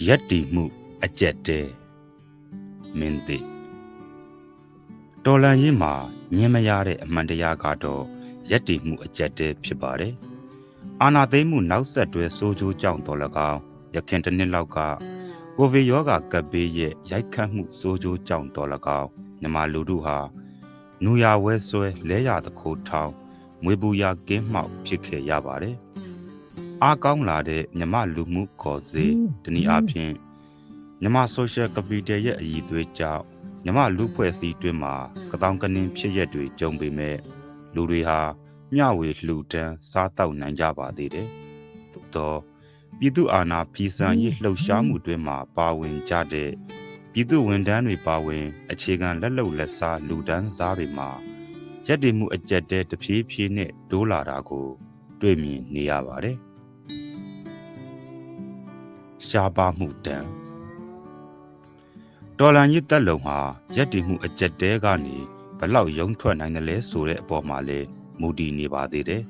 ရက်တီမှုအကျက်တဲမင်းသိတော်လန်ရင်မှာညင်မရတဲ့အမှန်တရားကတော့ရက်တီမှုအကျက်တဲဖြစ်ပါတယ်အာနာသိမ့်မှုနောက်ဆက်တွဲစိုးကြိုးကြောင့်တော်လကောင်ရခင်တစ်နှစ်လောက်ကကိုဗစ်ရောဂါကပ်ဘေးရဲ့ရိုက်ခတ်မှုစိုးကြိုးကြောင့်တော်လကောင်မြမလူတို့ဟာနူရဝဲဆွဲလဲရတခိုးထောင်းမွေပူရကင်းမှောက်ဖြစ်ခဲ့ရပါတယ် အားကောင်းလာတဲ့မြမလူမှုခေါ်စေတနည်းအားဖြင့်မြမ social capital ရဲ့အည်သွေးကြောင့်မြမလူဖွဲ့စည်းတွင်းမှာကတောင်ကနင်းဖြစ်ရက်တွေကြုံပေမဲ့လူတွေဟာမျှဝေလှူဒန်းစားတောက်နိုင်ကြပါသေးတယ်။သို့တော့ပြည်သူအာဏာဖီဆန်ရေးလှုပ်ရှားမှုတွင်မှာပါဝင်ကြတဲ့ပြည်သူဝန်ထမ်းတွေပါဝင် အခြေခံလက်လုံလက်စားလူဒန်းစားတွေမှာရက်တည်မှုအကျက်တဲတဖြည်းဖြည်းနဲ့ဒိုးလာတာကို တွေ့မြင်နေရပါတယ်။ ရှားပါမှုတန်ဒေါ်လာရစ်တက်လုံဟာရက်တည်မှုအကျက်တဲကနေဘလောက်ယုံထွက်နိုင်တယ်လဲဆိုတဲ့အပေါ်မှာလဲမူတည်နေပါသေးတယ်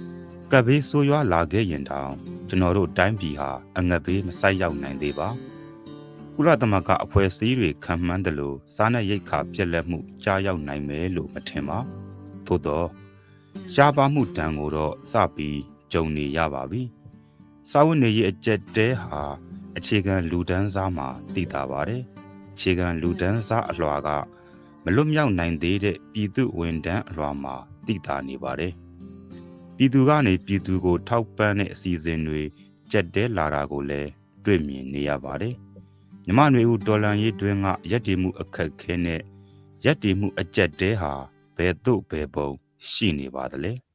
။ကပ်ဘေးဆိုးရွားလာခဲ့ရင်တောင်ကျွန်တော်တို့တိုင်းပြည်ဟာအငတ်ဘေးမဆိုက်ရောက်နိုင်သေးပါ။ကုလသမဂ္ဂအဖွဲ့အစည်းတွေခံမှန်းတယ်လို့စားနပ်ရိက္ခာပြက်လက်မှုကြားရောက်နိုင်မယ်လို့မထင်ပါ။သို့တော့ရှားပါမှုတန်ကိုတော့စပြီးကြုံနေရပါပြီ။ စာဝတ်နေရေးအကျက်တဲဟာအခြေခံလူဒန်းစားမှာတည်တာပါတယ်။အခြေခံလူဒန်းစားအလွှာကမလွတ်မြောက်နိုင်သေးတဲ့ပြည်သူဝန်ထမ်းအလွှာမှာတည်တာနေပါတယ်။ပြည်သူကနေပြည်သူကို ထောက်ပံ့တဲ့အစီအစဉ်တွေကြက်တဲလာတာကိုလည်းတွေ့မြင်နေရပါတယ်။မြမနွေဦးဒေါ်လန်ရေးတွင်ကရက်တည်မှုအခက်ခဲနဲ့ရက်တည်မှုအကျက်တဲဟာဘယ်သို့ဘယ်ပုံရှိနေပါသလဲ။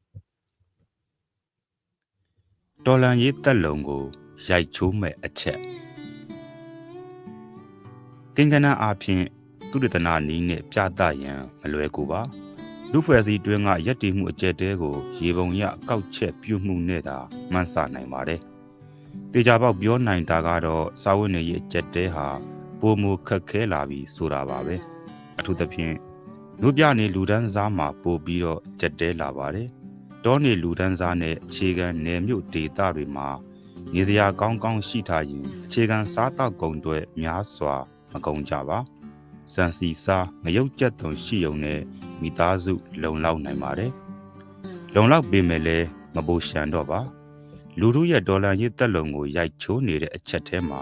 ဒေါ်လန်ရေးတက်လုံကိုရိုက်ချိုးမဲ့အချက်ကင်ကနာအဖြစ်သူတတနာနီးနဲ့ပြသရန်မလွယ်ကူပါလူဖွဲ့စည်းတွင်းကရက်တည်မှုအကျက်တဲကိုရေပုံရကောက်ချက်ပြုမှုနဲ့သာမှန်းဆနိုင်ပါတယ်တေချာပေါက်ပြောနိုင်တာကတော့စာဝတ်နေရေးအကျက်တဲဟာပုံမခက်ခဲလာပြီဆိုတာပါပဲအထူးသဖြင့်လူပြနေလူဒန်းစားမှာပို့ပြီးတော့ကြက်တဲလာပါတယ် တောနေလူဒန်းစားနဲ့အခြေခံနယ်မြို့ဒေသတွေမှာနေစရာကောင်းကောင်းရှိထားရင်အခြေခံစားတောက်ကုန်တွေများစွာမကုန်ကြပါစံစီစားငရုတ်ကြက်သွန်ရှိုံနဲ့မိသားစု လုံလောက်နိုင်ပါတယ်လုံလောက်ပေမဲ့လည်းမပိုရှန်တော့ပါလူတို့ရဲ့ဒေါ်လာရစ်သက်လုံကိုရိုက်ချိုးနေတဲ့အချက်ထဲမှာ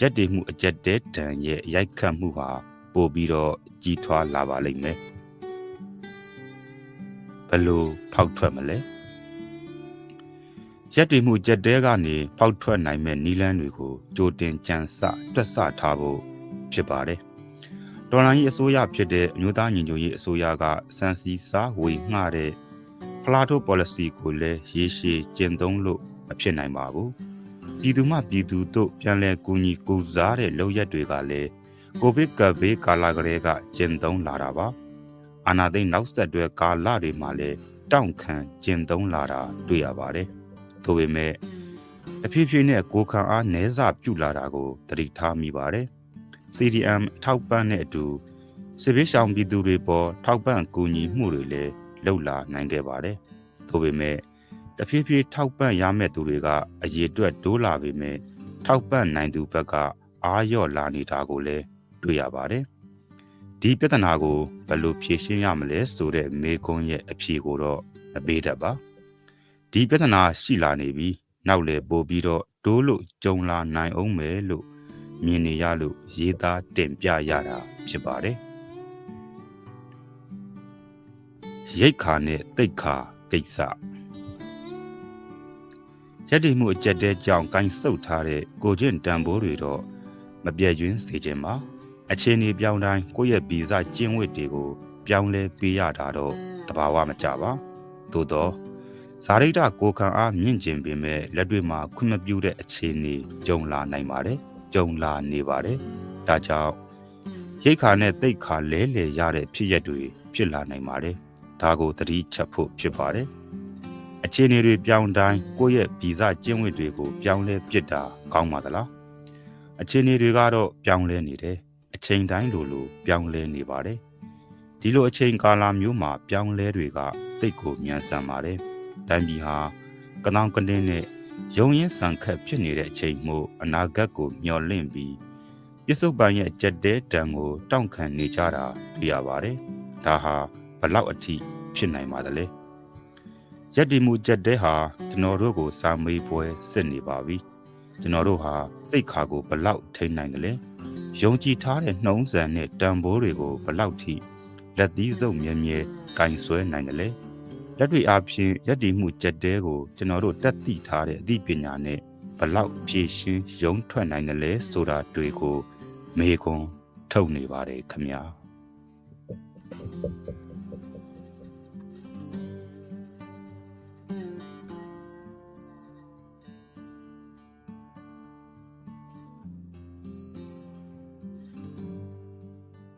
ရက်တည်မှုအကျက်တဲတန်ရဲ့ရိုက်ခတ်မှုဟာပို့ပြီးတော့ကြီးထွားလာပါလိမ့်မယ် ဘလို့ဖောက်ထွက်မလဲရက်တည်မှုကြက်တဲကနေဖောက်ထွက်နိုင်မဲ့နီလန်းတွေကိုကြိုတင်ကြံစတွက်ဆထားဖို့ဖြစ်ပါတယ်။ဒေါ်လာကြီးအစိုးရဖြစ်တဲ့အမျိုးသားညီညွတ်ရေးအစိုးရကစံစီစားဝေငှတဲ့ဖလာတို policy ကိုလည်းရေရှည်ကျင့်သုံးလို့မဖြစ်နိုင်ပါဘူး။ပြည်သူမှပြည်သူတို့ပြန်လည်ကူညီကူစားတဲ့လုပ်ရက်တွေကလည်းကိုဗစ်ကပ်ဘေးကာလကလေးကကျင့်သုံးလာတာပါ။ အာနာသိန်းနောက်ဆက်တွဲကာလတွေမှာလည်းတောင့်ခံကျင့်သုံးလာတာတွေ့ရပါတယ်။သို့ပေမဲ့အဖြစ်ဖြစ်နဲ့ကိုခံအားနည်းစပြုလာတာကိုသတိထားမိပါတယ်။ CDM ထောက်ပံ့တဲ့အတူစစ်ဘေးရှောင်ပြည်သူတွေပေါ်ထောက်ပံ့ကူညီမှုတွေလည်းလှုပ်လာနိုင်ခဲ့ပါတယ်။ထို့ပေမဲ့တဖြည်းဖြည်းထောက်ပံ့ရမယ့်သူတွေကအရေးအတွက်တိုးလာပေမဲ့ထောက်ပံ့နိုင်သူဘက်ကအားလျော့လာနေတာကိုလည်းတွေ့ရပါတယ်။ ဒီပြဿနာကိုဘယ်လိုဖြေရှင်းရမလဲဆိုတဲ့မေးခွန်းရဲ့အဖြေကိုတော့မပေးတတ်ပါ။ဒီပြဿနာရှိလာနေပြီးနောက်လေပို့ပြီးတော့တိုးလို့ကြုံလာနိုင်အောင်မယ်လို့မြင်နေရလို့ရေးသားတင်ပြရတာဖြစ်ပါတယ်ရိတ်ခါနဲ့တိတ်ခါကိစ္စရက်တည်မှုအကျက်တဲကြောင့်ကိုင်းဆုပ်ထားတဲ့ကိုကျင့်တန်ဖိုးတွေတော့မပြည့်ကျွင်းစေခြင်းပါ အခြေအနေပြောင်းတိုင်းကိုယ့်ရဲ့ဗီဇကျင်းဝစ်တွေကိုပြောင်းလဲပေးရတာတော့တဘာဝမကြပါသို့တော့ဇာရိတကိုခံအားမြင့်ကျင်ပေမဲ့လက်တွေ့မှာခွင့်မပြုတဲ့အခြေအနေကြုံလာနိုင်ပါတယ်ကြုံလာနေပါတယ်။ဒါကြောင့်ရိတ်ခါနဲ့တိတ်ခါလဲလှယ်ရတဲ့ဖြစ်ရက်တွေဖြစ်လာနိုင်ပါတယ်။ဒါကိုသတိချက်ဖို့ဖြစ်ပါတယ်။အခြေအနေတွေပြောင်းတိုင်းကိုယ့်ရဲ့ဗီဇကျင့်ဝတ်တွေကိုပြောင်းလဲပြစ်တာကောင်းပါသလား။အခြေအနေတွေကတော့ပြောင်းလဲနေတယ်။ အချိန်တိုင်းလိုလိုပြောင်းလဲနေပါတယ်။ဒီလိုအချိန်ကာလမျိုးမှာပြောင်းလဲတွေကတိတ်ကိုမြန်ဆန်ပါတယ်။တိုင်းပြည်ဟာကနောင်ကနင်းနဲ့ယုံရင်ဆန်ခတ်ဖြစ်နေတဲ့အချိန်မို့အနာဂတ်ကိုမျှော်လင့်ပြီးပြစ္ဆုတ်ပန်ရဲ့ကြက်တဲတံကိုတောင့်ခံနေကြတာတွေ့ရပါတယ်။ဒါဟာဘလောက်အထိဖြစ်နိုင်ပါသလဲ။ရက်ဒီမှုကြက်တဲဟာကျွန်တော်တို့ကိုစာမေးပွဲစစ်နေပါပြီ။ကျွန်တော်တို့ဟာတိတ်ခါကိုဘလောက်ထိန်းနိုင်တယ်လဲ။ ယုံကြည်ထားတဲ့နှုံးစံနဲ့တန်ဖိုးတွေကိုဘလောက်ထိလက်သီးစုပ်မြဲမြဲကင်ဆွဲနိုင်တယ်လဲလက်တွေ့အားဖြင့်ယက်တည်မှုကြက်တဲကိုကျွန်တော်တို့တက်သိထားတဲ့အသိပညာနဲ့ဘလောက်ဖြည့်ရှင်းယုံထွက်နိုင်တယ်လဲဆိုတာတွေကိုမေခွန်းထုတ်နေပါတယ်ခမညာ